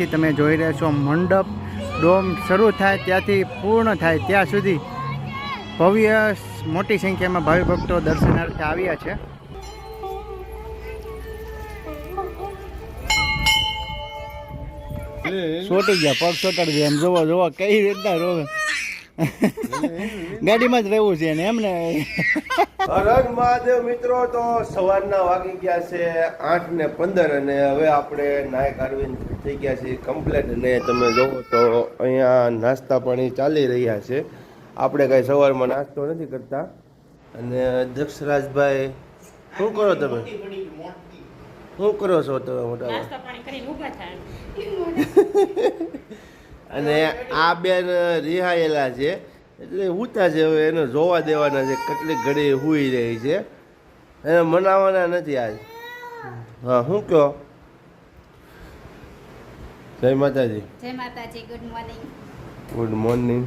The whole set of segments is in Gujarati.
અહીંયાથી તમે જોઈ રહ્યા છો. મંડપ ડોમ શરૂ થાય ત્યાંથી પૂર્ણ થાય ત્યાં સુધી ભવ્ય મોટી સંખ્યામાં ભાવિ ભક્તો દર્શનાર્થે આવ્યા છે. સોટી ગયા પગ સોટાડી એમ જોવા જોવા કઈ રીતના રોવે? ગાડીમાં જ રહેવું છે ને એમને. હરણ મહાદેવ મિત્રો તો સવારના વાગી ગયા છે આઠ ને પંદર અને હવે આપણે નાયક અરવિંદ થઈ ગયા છે કમ્પ્લેટ અને તમે જોવો તો અહીંયા નાસ્તા પાણી ચાલી રહ્યા છે. આપણે કાંઈ સવારમાં નાસ્તો નથી કરતા. અને દક્ષરાજભાઈ શું કરો તમે? શું કરો છો તમે મોટા અને આ બેન રિહાયેલા છે. એટલે ઉતા છે હવે એને જોવા દેવાના છે કેટલીક ઘડી હુઈ રહી છે. એને મનાવવાના નથી આજ. હા શું કહો? જય માતાજી. જય માતાજી ગુડ મોર્નિંગ ગુડ મોર્નિંગ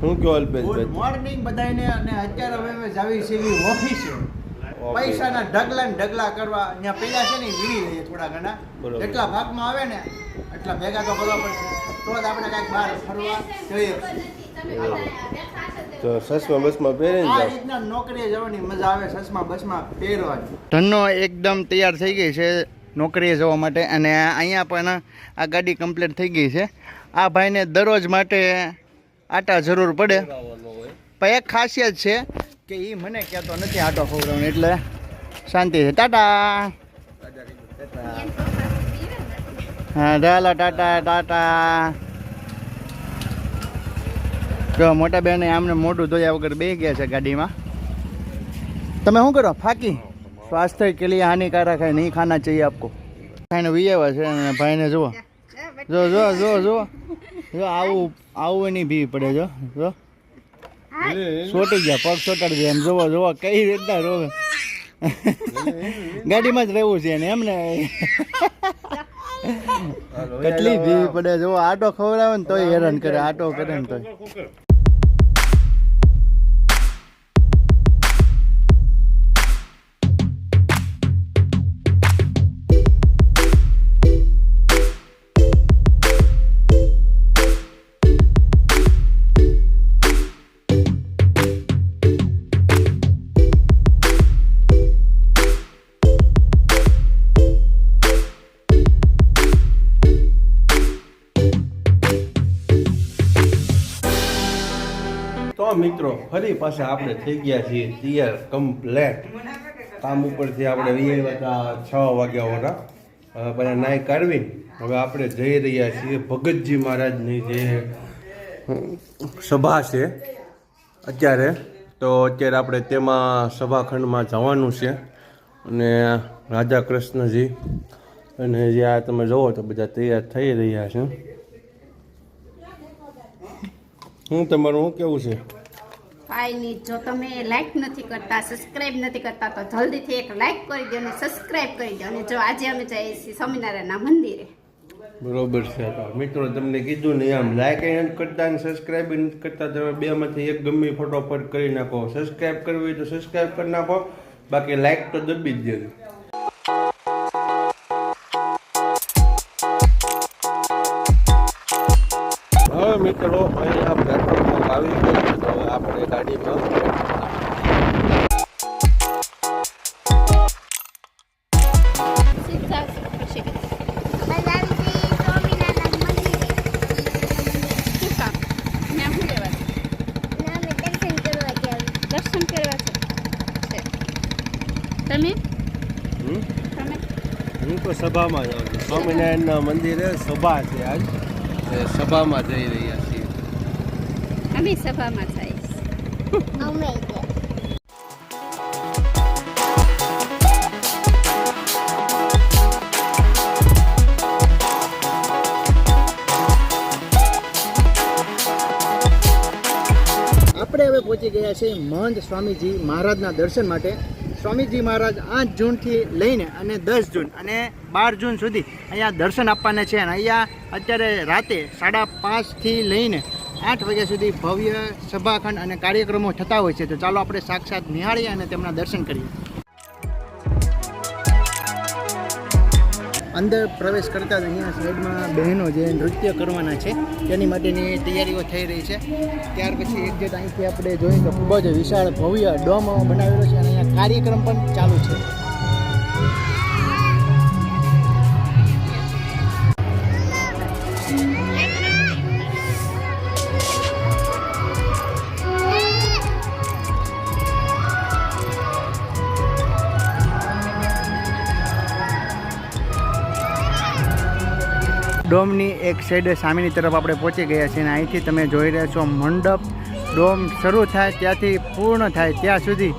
શું કહો ગુડ મોર્નિંગ બધાને અને અત્યારે હવે અમે જાવી છે એવી ઓફિસે પૈસાના ઢગલા ને ઢગલા કરવા. ત્યાં પેલા છે ને વીણી લઈએ થોડા ઘણા. જેટલા ભાગમાં આવે ને એટલા ભેગા તો કરવા પડશે. તો જ આપણે કાંઈક બહાર ફરવા જઈએ. તો સસમાં બસમાં પહેરીને આ રીતના નોકરીએ જવાની મજા આવે સસમાં બસમાં પહેરવાની. ધનનો એકદમ તૈયાર થઈ ગઈ છે નોકરીએ જવા માટે અને અહીંયા પણ આ ગાડી કમ્પ્લીટ થઈ ગઈ છે. આ ભાઈને દરરોજ માટે આટા જરૂર પડે. પણ એક ખાસિયત છે કે એ મને કહેતો નથી આટો ખવડાવવાનો એટલે શાંતિ છે. ટાટા. ચાલો ટાટા ટાટા. જો, મોટા બેને આમને મોઢું ધોયા વગર બે ગયા છે ગાડીમાં. તમે શું કરો, ફાકી? સ્વાસ્થ્ય કે લીએ હાનિકારક હૈ, નહીં ખાના ચાહીએ આપકો? ભાઈને વિયાવા છે અને ભાઈને જુઓ. જો જો જો જો. જો, આવું આવું એની ભી પડે, જો જો. છોટી ગયા, પગ છોટાડી ગયા, એમ જુઓ જુઓ, કઈ રીતના રોવે. ગાડીમાં જ રહેવું છે એને એમને કેટલી ભી પડે જો આટો ખવડાવે ને તોય હેરાન કરે આટો કરે ને તોય. મિત્રો, ફરી પાછા આપણે થઈ ગયા છીએ તૈયાર કમ્પ્લેટ કામ ઉપરથી આપણે વીએ હતા છ વાગ્યા ઓરા હવે પહેલાં નાઈ કાઢવી હવે આપણે જઈ રહ્યા છીએ ભગતજી મહારાજની જે સભા છે અત્યારે. તો અત્યારે આપણે તેમાં સભાખંડમાં જવાનું છે. અને રાધા કૃષ્ણજી અને જે આ તમે જુઓ તો બધા તૈયાર થઈ રહ્યા છે. હું તમારું શું કેવું છે? ફાઈની જો તમે લાઈક નથી કરતા સબસ્ક્રાઈબ નથી કરતા, તો જલ્દીથી એક લાઈક કરી દો અને સબસ્ક્રાઇબ કરી દો. અને જો આજે અમે જઈએ છીએ સ્વામિનારાયણના મંદિરે. બરોબર છે મિત્રો, તમને કીધું ને આમ લાઈક નથી કરતા અને સબસ્ક્રાઈબ નથી કરતા તમે બેમાંથી એક ગમે ફટોફટ કરી નાખો. સબસ્ક્રાઈબ કરવી તો સબસ્ક્રાઈબ કરી નાખો. બાકી લાઈક તો દબી જ દેજો. ગાડીમાં. હું તો સભામાં જાઉં છું. સ્વામિનારાયણના મંદિરે સભા છે આજ. સભામાં જઈ રહ્યા છીએ. અમે સભામાં થઈશ આપણે હવે પહોંચી ગયા છે મહંત સ્વામીજી મહારાજના દર્શન માટે. સ્વામીજી મહારાજ આઠ જૂનથી લઈને અને દસ જૂન અને બાર જૂન સુધી અહીંયા દર્શન આપવાના છે અને અહીંયા અત્યારે રાતે સાડા પાંચથી લઈને આઠ વાગ્યા સુધી ભવ્ય સભાખંડ અને કાર્યક્રમો થતા હોય છે. તો ચાલો આપણે સાક્ષાત નિહાળીએ અને તેમના દર્શન કરીએ. અંદર પ્રવેશ કરતા જ અહીંયા સાઈડમાં બહેનો જે નૃત્ય કરવાના છે, તેની માટેની તૈયારીઓ થઈ રહી છે. ત્યાર પછી એક જેટ અહીંથી આપણે જોઈએ તો ખૂબ જ વિશાળ ભવ્ય ડોમ બનાવેલો છે અને અહીંયા કાર્યક્રમ પણ ચાલુ છે. ડોમની એક સાઈડ સામેની તરફ આપણે પહોંચી ગયા છીએ અને અહીંથી તમે જોઈ રહ્યા છો મંડપ. ડોમ શરૂ થાય ત્યાંથી પૂર્ણ થાય ત્યાં સુધી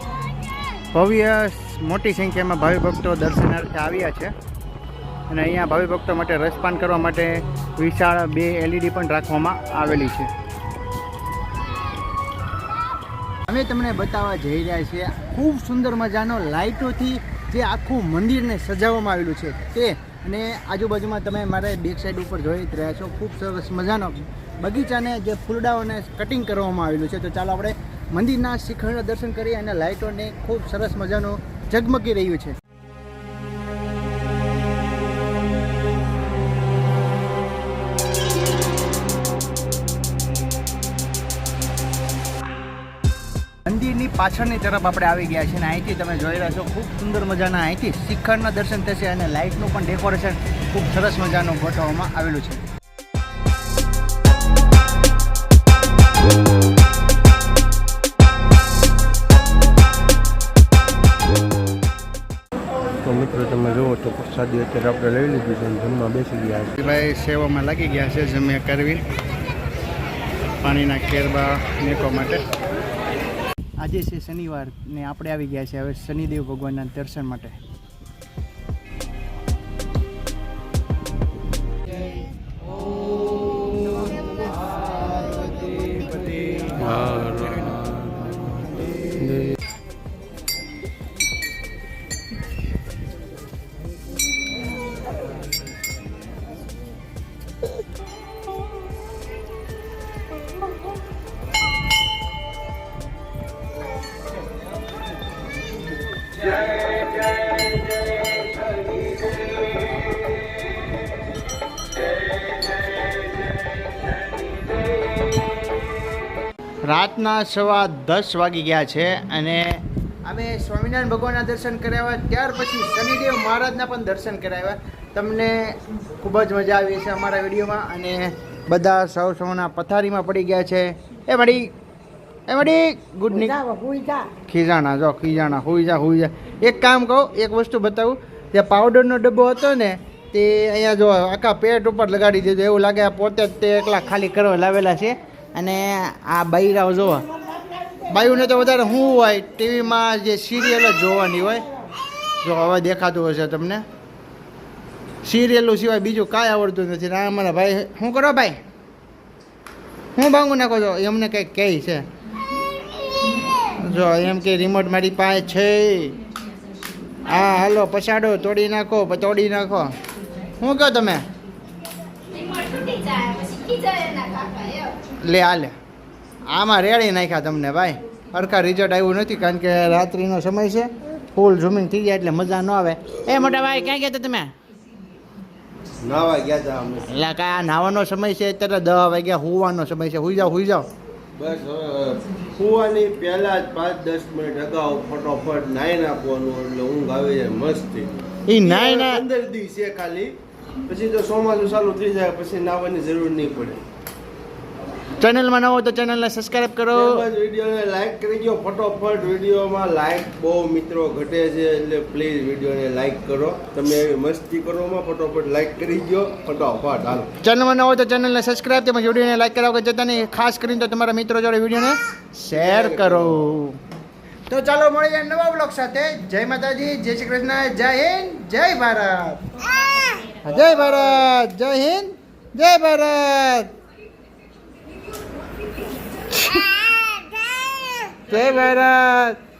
ભવ્ય મોટી સંખ્યામાં ભાવિ ભક્તો દર્શનાર્થે આવ્યા છે. અને અહીંયા ભાવિ ભક્તો માટે રસપાન કરવા માટે વિશાળ બે એલઈડી પણ રાખવામાં આવેલી છે. અમે તમને બતાવવા જઈ રહ્યા છીએ, ખૂબ સુંદર મજાનો લાઇટોથી જે આખું મંદિરને સજાવવામાં આવેલું છે તે અને આજુબાજુમાં તમે મારે બેક સાઈડ ઉપર જોઈ જ રહ્યા છો. ખૂબ સરસ મજાનો બગીચાને જે ફૂલડાઓને કટિંગ કરવામાં આવેલું છે. તો ચાલો આપણે મંદિરના શિખરના દર્શન કરીએ અને લાઇટોને ખૂબ સરસ મજાનું ઝગમગી રહ્યું છે. મંદિરની પાછળની તરફ આપણે આવી ગયા છીએ અને અહીંથી તમે જોઈ રહ્યા છો ખૂબ સુંદર મજાના અહીંથી શિખરના દર્શન થશે અને લાઇટનું પણ ડેકોરેશન ખૂબ સરસ મજાનું ગોઠવવામાં આવેલું છે. તો મિત્રો તમે જુઓ તો પ્રસાદી અત્યારે આપણે લઈ લીધી છે જમવા બેસી ગયા છે. ભાઈ સેવામાં લાગી ગયા છે જમ્યા કરવી. પાણીના કેરબા મેકવા માટે. આજે છે શનિવાર ને આપણે આવી ગયા છે. હવે શનિદેવ ભગવાનના દર્શન માટે. રાતના સવા દસ વાગી ગયા છે અને અમે સ્વામિનારાયણ ભગવાનના દર્શન કરાવ્યા. ત્યાર પછી શનિદેવ મહારાજના પણ દર્શન કરાવ્યા. તમને ખૂબ જ મજા આવી છે અમારા વિડીયોમાં અને બધા સૌ સૌના પથારીમાં પડી ગયા છે. એ મળી એ મળી ગુડ નાઇટ ખીજાણા જો ખીજાણા હુઈ જા હોઈ જા. એક કામ કહું એક વસ્તુ બતાવું. જે પાવડરનો ડબ્બો હતો ને તે અહીંયા જો આખા પેટ ઉપર લગાડી દીધો એવું લાગે પોતે જ તે એકલા ખાલી કરવા લાવેલા છે. અને આ બૈરાઓ જોવો. બાયુને તો વધારે શું હોય, ટીવીમાં જે સિરિયલ જ જોવાની હોય. જો હવે દેખાતું હશે તમને. સિરિયલો સિવાય બીજું કાંઈ આવડતું નથી. ને અમારા ભાઈ, શું કરો ભાઈ? હું ભાંગું નાખો છો? એમને કંઈક કહે છે. જો એમ કે રિમોટ મારી પાસે છે. હા, હાલો, પછાડો, તોડી નાખો તોડી નાખો. શું કહો તમે? લે આ લે આમાં રેડી નાખ્યા તમને ભાઈ. સરખા રિઝલ્ટ આવ્યું નથી કારણ કે રાત્રિનો સમય છે. ફૂલ ઝૂમિંગ થઈ જાય એટલે મજા ન આવે. એ મોટા ભાઈ ક્યાં ગયા તમે? નાવા ગયા હતા અમે. એટલે કાંઈ નાવાનો સમય છે અત્યારે દસ વાગ્યા હોવાનો સમય છે. હોઈ જાઓ હોઈ જાઓ. બસ સુવાની પહેલા જ પાંચ દસ મિનિટ અગાઉ ફટોફટ નાઈ નાખવાનું એટલે ઊંઘ આવી જાય મસ્તી. એ નાય ના છે ખાલી. પછી તો ચોમાસું ચાલુ થઈ જાય પછી નાવાની જરૂર નહીં પડે. ચેનલમાં નવો તો ચેનલને સબસ્ક્રાઇબ કરો. વિડીયોને લાઈક કરી દો. ફટોફટ વિડીયોમાં લાઈક બહુ મિત્રો ઘટે છે એટલે પ્લીઝ વિડીયોને લાઈક કરો. તમે એવી મસ્તી કરોમાં ફટોફટ લાઈક કરી દો. ફટોફટ હાલો. ચેનલમાં નવો તો ચેનલને સબસ્ક્રાઇબ તેમજ વિડીયોને લાઈક કરાવો કે જતા નહીં. ખાસ કરીને તો તમારા મિત્રો જોડે વિડીયોને શેર કરો. તો ચાલો મળીએ નવા બ્લોગ સાથે. જય માતાજી જય શ્રી કૃષ્ણ જય હિન્દ જય ભારત. જય ભારત જય હિન્દ જય ભારત. જય ભારત.